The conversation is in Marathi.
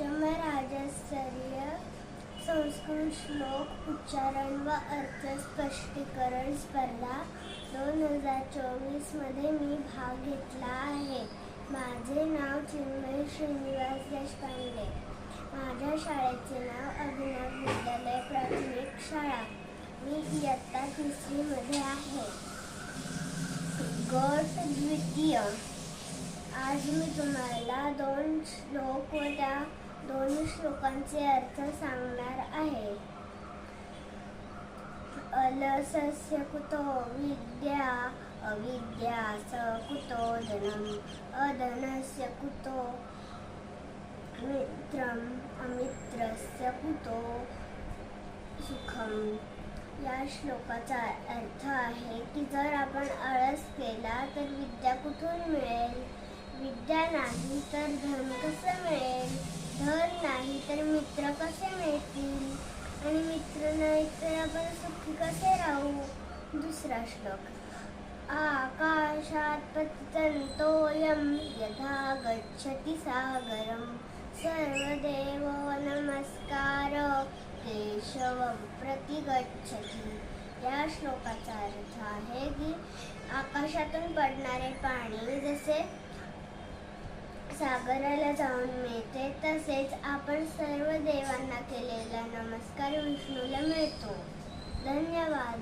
राज्यमय राजस्तरीय संस्कृत श्लोक उच्चारण व अर्थ स्पष्टीकरण स्पर्धा दोन हजार चोवीसमध्ये मी भाग घेतला आहे. माझे नाव चिन्मय श्रीनिवास देशपांडे. माझ्या शाळेचे नाव अभिनव विद्यालय प्राथमिक शाळा. मी इयत्ता तिसरीमध्ये आहे. गट द्वितीय. आज मी तुम्हाला दोन श्लोक व त्या श्लोकांचे अर्थ सांगणार आहे. अलसस्य कुतो विद्या अविद्या स कुतो धनम अधनस्य कुतो मित्रम अमित्रस्य कुतो सुखम. या श्लोकाचा अर्थ आहे की जर आपण आळस केला तर विद्या कुठून मिळेल? विद्या नाही तर धन कसं मिळेल? मित्र कसे मिळतील आणि मित्र नाही तर आपण सुखी कसे राहू? दुसरा श्लोक. आकाशात पतितन्तोऽयं यथा गच्छति सागरं सर्वदेव नमस्कार केशवं प्रति गच्छति। या श्लोकाचा अर्थ आहे की आकाशातून पडणारे पाणी जसे सागराला जाऊन मिळते. तसेच आपण सर्व देवांना केलेला नमस्कार विष्णूला मिळतो. धन्यवाद.